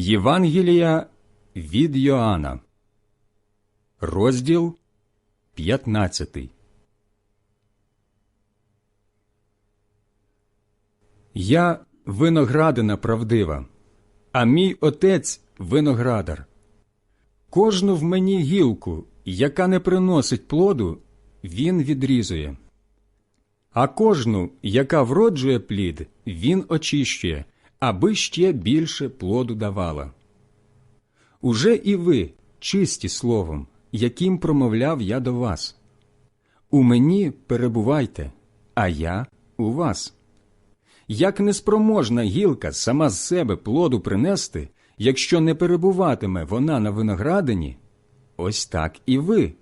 Євангелія від Йоанна, розділ 15. Я виноградина правдива, а мій отець виноградар. Кожну в мені гілку, яка не приносить плоду, він відрізує. А кожну, яка вроджує плід, він очищує, аби ще більше плоду давала. Уже і ви чисті словом, яким промовляв я до вас. У мені перебувайте, а я у вас. Як неспроможна гілка сама з себе плоду принести, якщо не перебуватиме вона на виноградині, ось так і ви,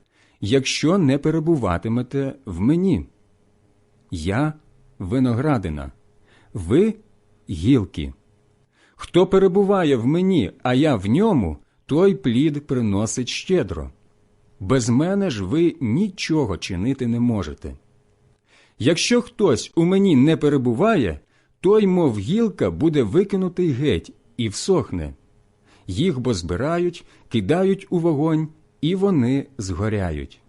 якщо не перебуватимете в мені. Я виноградина, ви гілки. Хто перебуває в мені, а я в ньому, той плід приносить щедро. Без мене ж ви нічого чинити не можете. Якщо хтось у мені не перебуває, той, мов гілка, буде викинутий геть і всохне. Їх бо збирають, кидають у вогонь, і вони згоряють.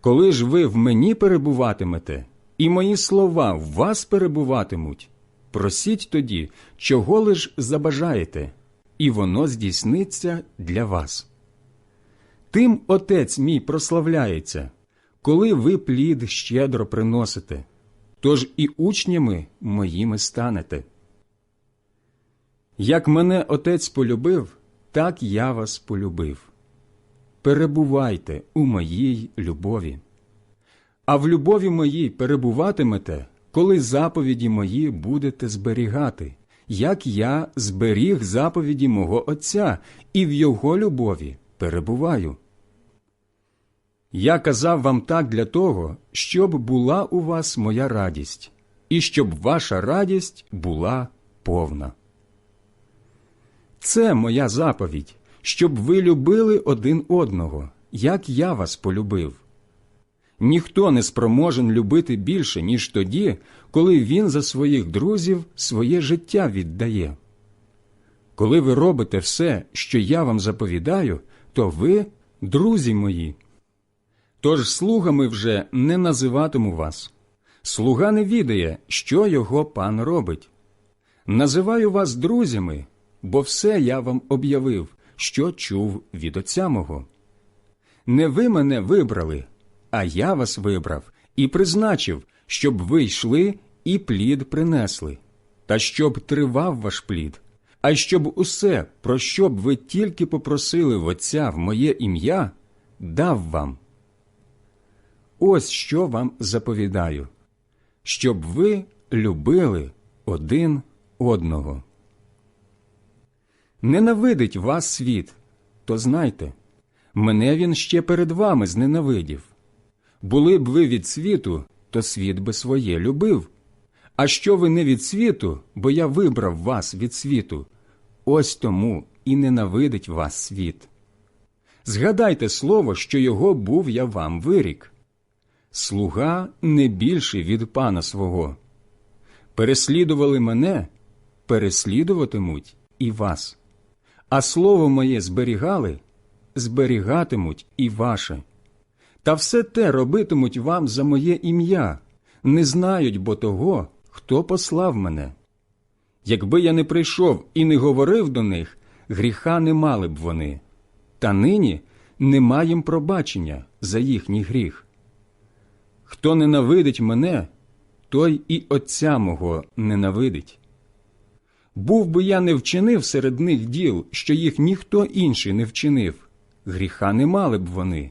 Коли ж ви в мені перебуватимете, і мої слова в вас перебуватимуть, просіть тоді, чого лиш забажаєте, і воно здійсниться для вас. Тим отець мій прославляється, коли ви плід щедро приносите, тож і учнями моїми станете. Як мене отець полюбив, так я вас полюбив. Перебувайте у моїй любові. А в любові моїй перебуватимете, коли заповіді мої будете зберігати, як я зберіг заповіді мого Отця і в його любові перебуваю. Я казав вам так для того, щоб була у вас моя радість, і щоб ваша радість була повна. Це моя заповідь, щоб ви любили один одного, як я вас полюбив. Ніхто не спроможен любити більше, ніж тоді, коли він за своїх друзів своє життя віддає. Коли ви робите все, що я вам заповідаю, то ви друзі мої. Тож слугами вже не називатиму вас. Слуга не відає, що його пан робить. Називаю вас друзями, бо все я вам об'явив, що чув від отця мого. Не ви мене вибрали, а я вас вибрав і призначив, щоб ви йшли і плід принесли, та щоб тривав ваш плід, а щоб усе, про що б ви тільки попросили в Отця в моє ім'я, дав вам. Ось що вам заповідаю, щоб ви любили один одного. Ненавидить вас світ, то знайте, мене він ще перед вами зненавидів. Були б ви від світу, то світ би своє любив. А що ви не від світу, бо я вибрав вас від світу, ось тому і ненавидить вас світ. Згадайте слово, що його був я вам вирік. Слуга не більший від пана свого. Переслідували мене, переслідуватимуть і вас. А слово моє зберігали, зберігатимуть і ваше. Та все те робитимуть вам за моє ім'я, не знають бо того, хто послав мене. Якби я не прийшов і не говорив до них, гріха не мали б вони, та нині нема їм пробачення за їхній гріх. Хто ненавидить мене, той і Отця мого ненавидить. Був би я не вчинив серед них діл, що їх ніхто інший не вчинив, гріха не мали б вони.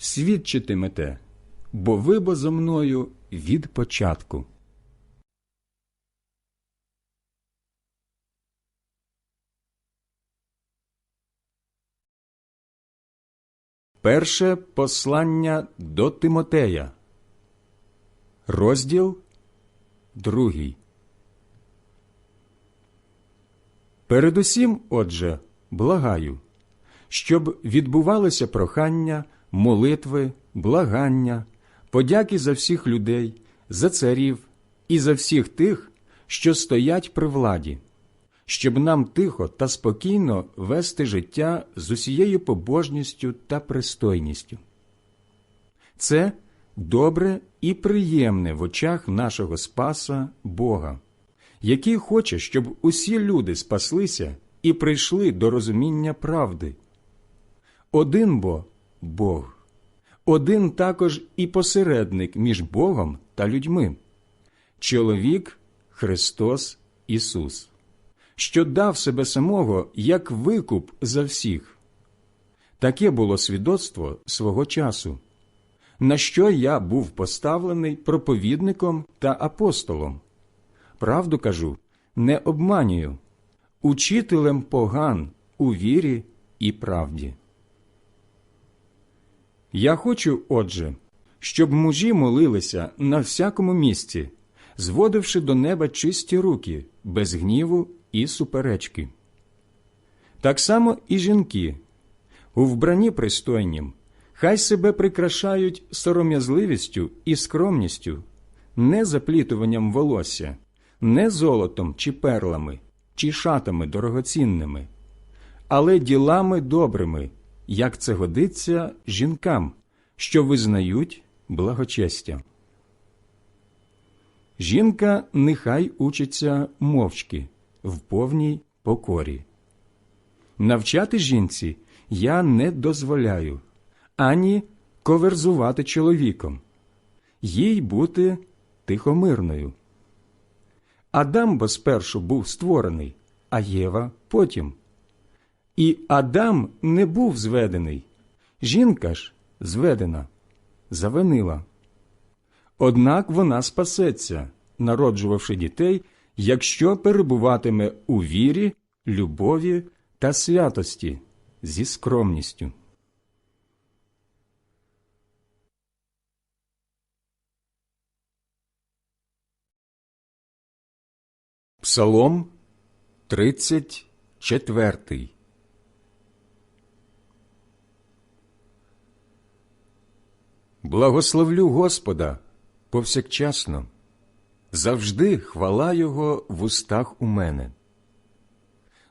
свідчитимете, бо ви бо зо мною від початку. Перше послання до Тимотея, розділ другий. Передусім, отже, благаю, щоб відбувалося прохання, молитви, благання, подяки за всіх людей, за царів і за всіх тих, що стоять при владі, щоб нам тихо та спокійно вести життя з усією побожністю та пристойністю. Це добре і приємне в очах нашого Спаса Бога, який хоче, щоб усі люди спаслися і прийшли до розуміння правди. Один бо Бог, один також і посередник між Богом та людьми, чоловік Христос Ісус, що дав себе самого як викуп за всіх. Таке було свідоцтво свого часу, на що я був поставлений проповідником та апостолом. Правду кажу, не обманюю, учителем поган у вірі і правді. Я хочу, отже, щоб мужі молилися на всякому місці, зводивши до неба чисті руки, без гніву і суперечки. Так само і жінки, у вбранні пристойнім, хай себе прикрашають сором'язливістю і скромністю, не заплітуванням волосся, не золотом чи перлами, чи шатами дорогоцінними, але ділами добрими, як це годиться жінкам, що визнають благочестя. Жінка нехай учиться мовчки в повній покорі. Навчати жінці я не дозволяю ані коверзувати чоловіком, їй бути тихомирною. Адам бо спершу був створений, а Єва потім. І Адам не був зведений, жінка ж зведена, завинила. Однак вона спасеться, народжувавши дітей, якщо перебуватиме у вірі, любові та святості зі скромністю. Псалом 34 Благословлю Господа повсякчасно, завжди хвала Його в устах у мене.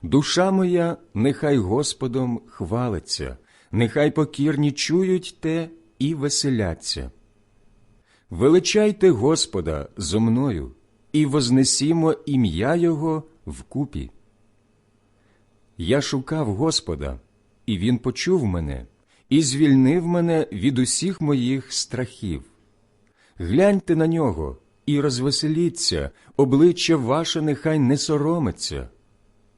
Душа моя нехай Господом хвалиться, нехай покірні чують те і веселяться. Величайте Господа зо мною і вознесімо ім'я Його вкупі. Я шукав Господа, і Він почув мене і звільнив мене від усіх моїх страхів. Гляньте на нього і розвеселіться, обличчя ваше нехай не соромиться.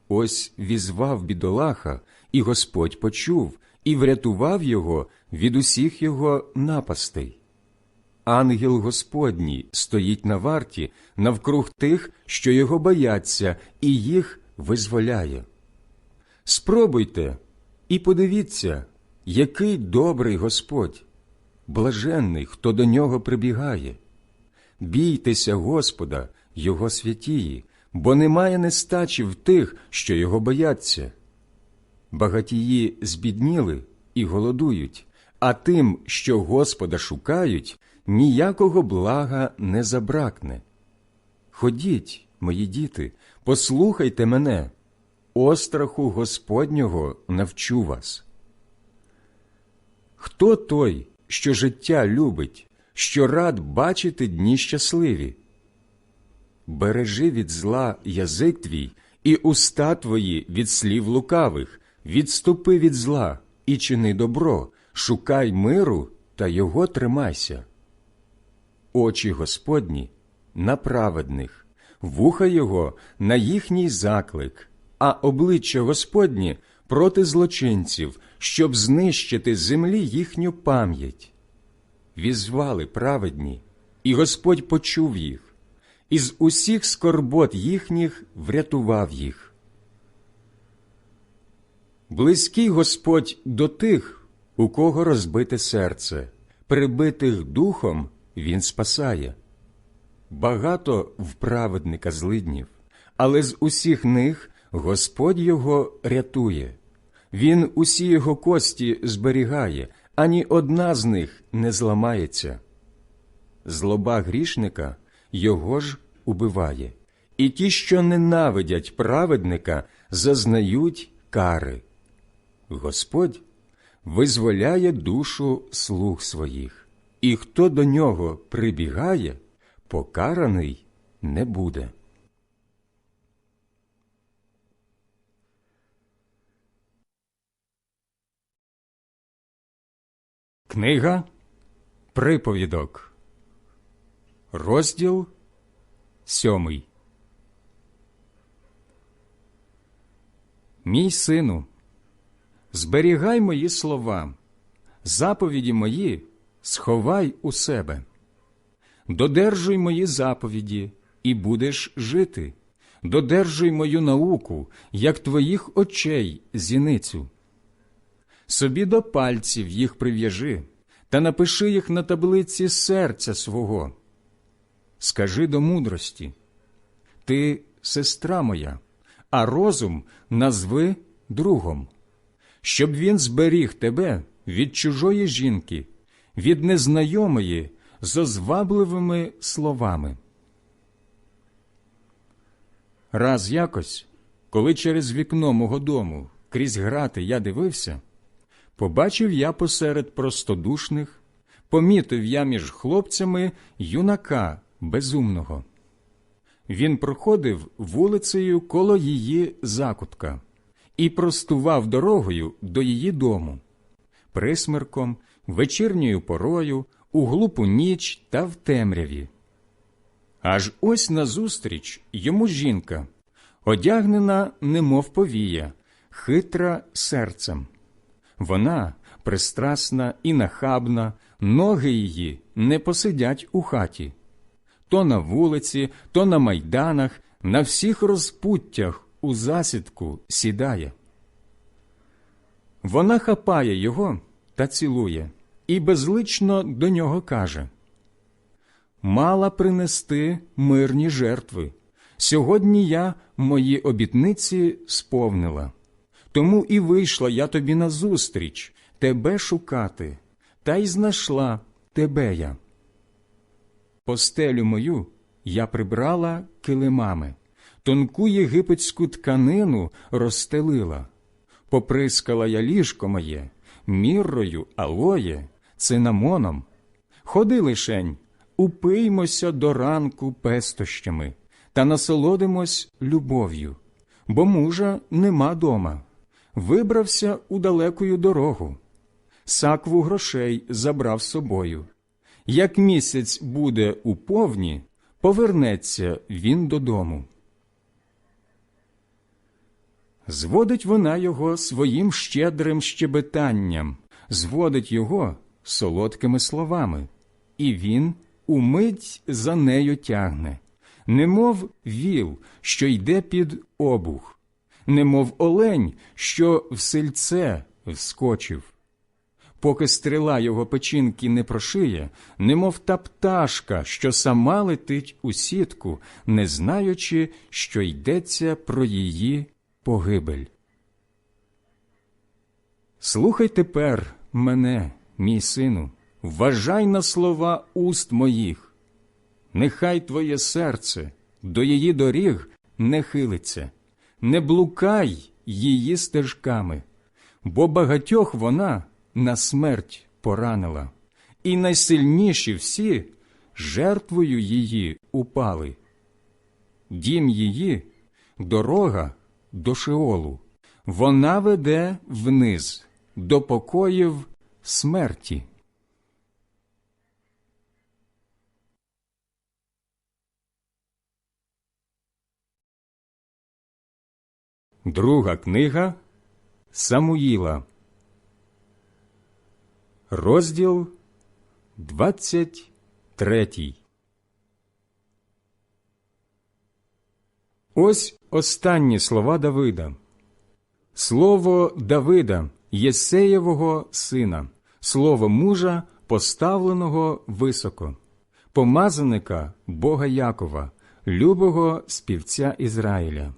Ось візвав бідолаха, і Господь почув, і врятував його від усіх його напастей. Ангел Господній стоїть на варті навкруг тих, що його бояться, і їх визволяє. Спробуйте і подивіться, який добрий Господь, блаженний, хто до нього прибігає. Бійтеся Господа, Його святії, бо немає нестачі в тих, що його бояться. Багатії збідніли і голодують, а тим, що Господа шукають, ніякого блага не забракне. Ходіть, мої діти, послухайте мене, остраху Господнього навчу вас. Хто той, що життя любить, що рад бачити дні щасливі? Бережи від зла язик твій і уста твої від слів лукавих, відступи від зла і чини добро, шукай миру та його тримайся. Очі Господні на праведних, вуха Його на їхній заклик, а обличчя Господнє проти злочинців, щоб знищити з землі їхню пам'ять. Візвали праведні, і Господь почув їх, із усіх скорбот їхніх врятував їх. Близький Господь до тих, у кого розбите серце, прибитих духом він спасає. Багато в праведника злиднів, але з усіх них Господь його рятує. Він усі його кості зберігає, ані одна з них не зламається. Злоба грішника його ж убиває, і ті, що ненавидять праведника, зазнають кари. Господь визволяє душу слуг своїх, і хто до нього прибігає, покараний не буде. Книга Приповідок, розділ сьомий. Мій сину, зберігай мої слова, заповіді мої сховай у себе, додержуй мої заповіді, і будеш жити, додержуй мою науку, як твоїх очей зіницю. Собі до пальців їх прив'яжи та напиши їх на таблиці серця свого. Скажи до мудрості Ти сестра моя, а розум назви другом, щоб він зберіг тебе від чужої жінки, від незнайомої з озвабливими словами. Раз якось, коли через вікно мого дому крізь грати я дивився, побачив я посеред простодушних, помітив я між хлопцями юнака безумного. Він проходив вулицею коло її закутка і простував дорогою до її дому, присмерком, вечірньою порою, у глупу ніч та в темряві. Аж ось назустріч йому жінка, одягнена, немов повія, хитра серцем. Вона пристрасна і нахабна, ноги її не посидять у хаті. То на вулиці, то на майданах, на всіх розпуттях у засідку сідає. Вона хапає його та цілує, і безлично до нього каже Мала принести мирні жертви. Сьогодні я мої обітниці сповнила. Тому і вийшла я тобі назустріч, тебе шукати, та й знайшла тебе я. Постелю мою я прибрала килимами, тонку єгипетську тканину розстелила, поприскала я ліжко моє, міррою, алоє, цинамоном. Ходи лишень, упиймося до ранку пестощами та насолодимось любов'ю, бо мужа нема дома вибрався у далекую дорогу, сакву грошей забрав з собою. Як місяць буде у повні, повернеться він додому. Зводить вона його своїм щедрим щебетанням, зводить його солодкими словами, і він умить за нею тягне, немов віл, що йде під обух немов олень, що в сельце вскочив. Поки стріла його печінки не прошиє, немов та пташка, що сама летить у сітку, не знаючи, що йдеться про її погибель. Слухай тепер мене, мій сину, вважай на слова уст моїх. Нехай твоє серце до її доріг не хилиться не блукай її стежками, бо багатьох вона на смерть поранила, і найсильніші всі жертвою її упали. Дім її дорога до Шеолу, вона веде вниз до покоїв смерті. Друга книга Самуїла, розділ 23 Ось останні слова Давида. Слово Давида, Єсеєвого сина, слово мужа, поставленого високо, помазаника Бога Якова, любого співця Ізраїля.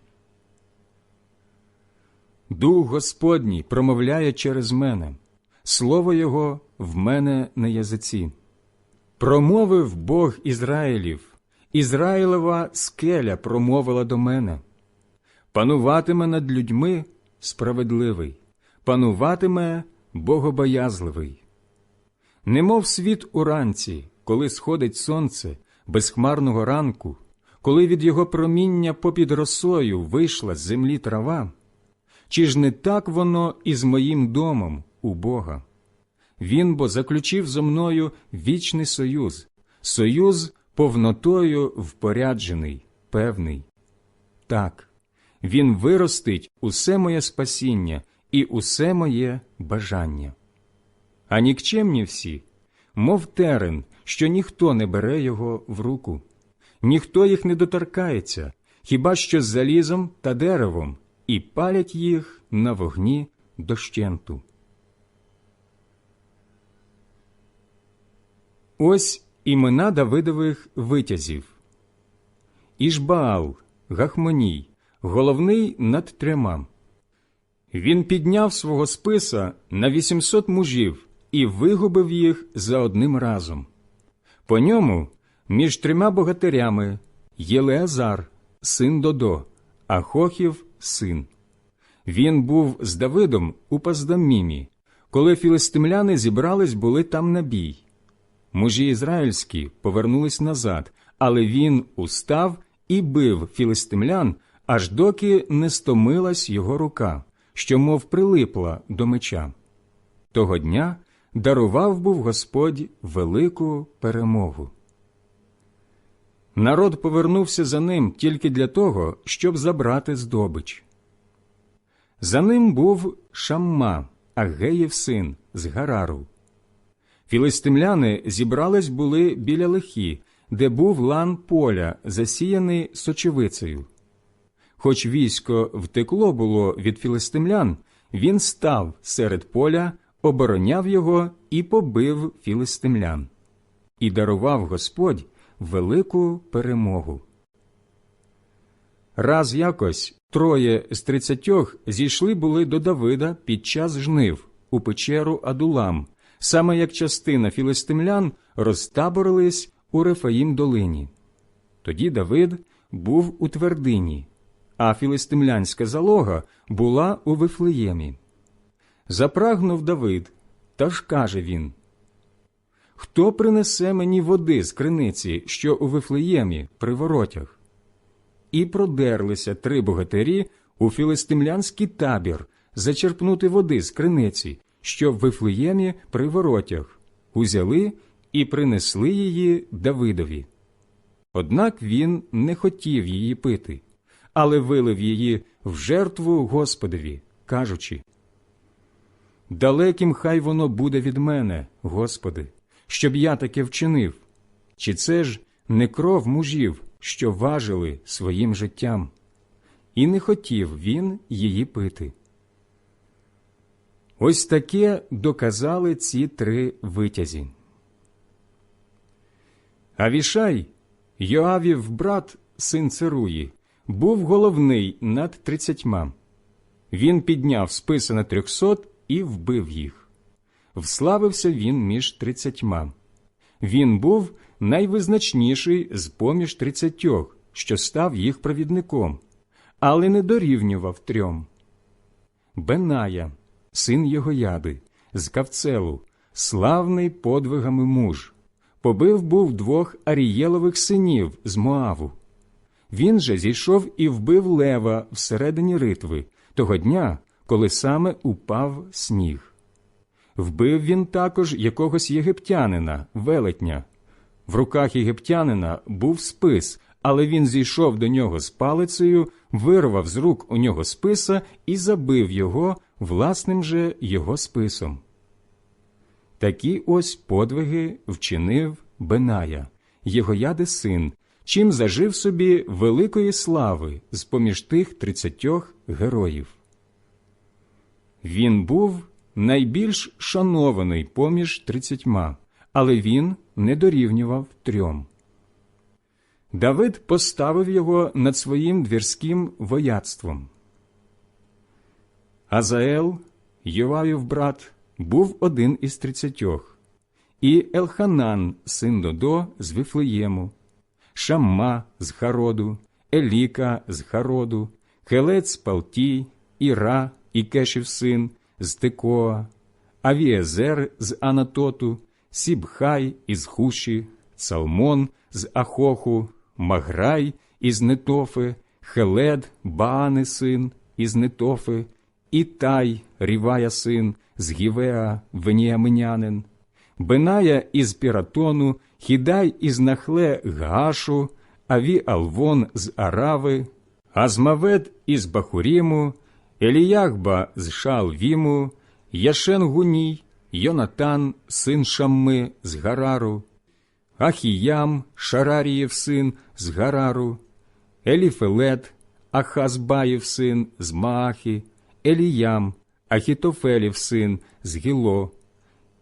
Дух Господній промовляє через мене, слово Його в мене на язиці. Промовив Бог Ізраїлів, Ізраїлева скеля промовила до мене. Пануватиме над людьми справедливий, пануватиме богобоязливий. Немов світ уранці, коли сходить сонце безхмарного ранку, коли від його проміння попід росою вийшла з землі трава, чи ж не так воно і з моїм домом у Бога? Він бо заключив зо мною вічний союз, союз повнотою впоряджений, певний. Так, він виростить усе моє спасіння і усе моє бажання. А нікчемні всі, мов терен, що ніхто не бере його в руку, ніхто їх не доторкається, хіба що з залізом та деревом, і палять їх на вогні дощенту. Ось імена Давидових витязів. Ішбаал, Гахмоній, головний над трьома. Він підняв свого списа на 800 мужів і вигубив їх за одним разом. По ньому між трьома богатирями Єлеазар, син Додо, Ахохів син. Він був з Давидом у Паздамімі, коли філистимляни зібрались були там на бій. Мужі ізраїльські повернулись назад, але він устав і бив філистимлян, аж доки не стомилась його рука, що мов прилипла до меча. Того дня дарував був Господь велику перемогу. Народ повернувся за ним тільки для того, щоб забрати здобич. За ним був Шамма, Агеїв син з Гарару. Філистимляни зібрались були біля лихі, де був лан поля, засіяний сочевицею. Хоч військо втекло було від філистимлян, він став серед поля, обороняв його і побив філистимлян. І дарував Господь велику перемогу. Раз якось троє з тридцятьох зійшли були до Давида під час жнив у печеру Адулам, саме як частина філистимлян розтаборились у Рефаїм долині. Тоді Давид був у твердині, а філистимлянська залога була у Вифлеємі. Запрагнув Давид, та ж каже він Хто принесе мені води з криниці, що у Вифлеємі при воротях? І продерлися три богатирі у філистимлянський табір зачерпнути води з криниці, що в Вифлеємі при воротях, узяли і принесли її Давидові. Однак він не хотів її пити, але вилив її в жертву Господові, кажучи Далеким хай воно буде від мене, Господи, щоб я таке вчинив. Чи це ж не кров мужів, що важили своїм життям? І не хотів він її пити. Ось таке доказали ці три витязі. Авішай, Йоавів брат, син Церуї, був головний над тридцятьма. Він підняв списи на трьохсот і вбив їх. Вславився він між тридцятьма. Він був найвизначніший з поміж тридцятьох, що став їх провідником, але не дорівнював трьом. Беная, син Йогояди, з Кавцелу, славний подвигами муж, побив був двох Арієлових синів з Моаву. Він же зійшов і вбив лева всередині ритви, того дня, коли саме упав сніг. Вбив він також якогось єгиптянина, велетня. В руках єгиптянина був спис, але він зійшов до нього з палицею, вирвав з рук у нього списа і забив його власним же його списом. Такі ось подвиги вчинив Беная, Єгояди син, чим зажив собі великої слави з поміж тих тридцятьох героїв. Він був найбільш шанований поміж тридцятьма, але він не дорівнював трьом. Давид поставив його над своїм двірським вояцтвом. Азаел, Йовавів брат, був один із тридцятьох, і Елханан, син Додо, з Вифлеєму, Шамма з Хароду, Еліка з Хароду, Хелець Палтій, Іра і Кешів син з Текоа, Авіезер з Анатоту, Сібхай із Хуші, Цалмон з Ахоху, Маграй із Нетофи, Хелед, Баани син із Нетофи, Ітай, Рівая син з Гівеа, Веніаминянин, Беная із Піратону, Хідай із Нахле Гашу, Аві Алвон з Арави, Азмавед із Бахуріму, Еліягба з Шалвіму, Яшен Гуній, Йонатан, син Шамми з Гарару, Ахіям, Шарарієв син з Гарару, Еліфелет, Ахазбаїв син з Маахі, Еліям, Ахітофелів син з Гіло,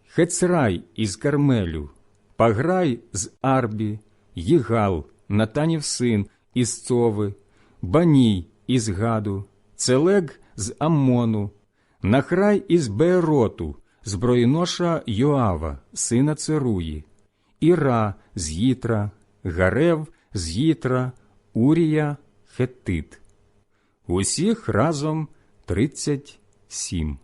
Хецрай із Кармелю, Паграй з Арбі, Їгал, Натанів син із Цови, Баній із Гаду, Целег з Аммону, Нахрай із Беероту, зброєноша Йоава, сина Церуї, Іра з Їтра, Гарев з Їтра, Урія, Хеттит. Усіх разом тридцять сім.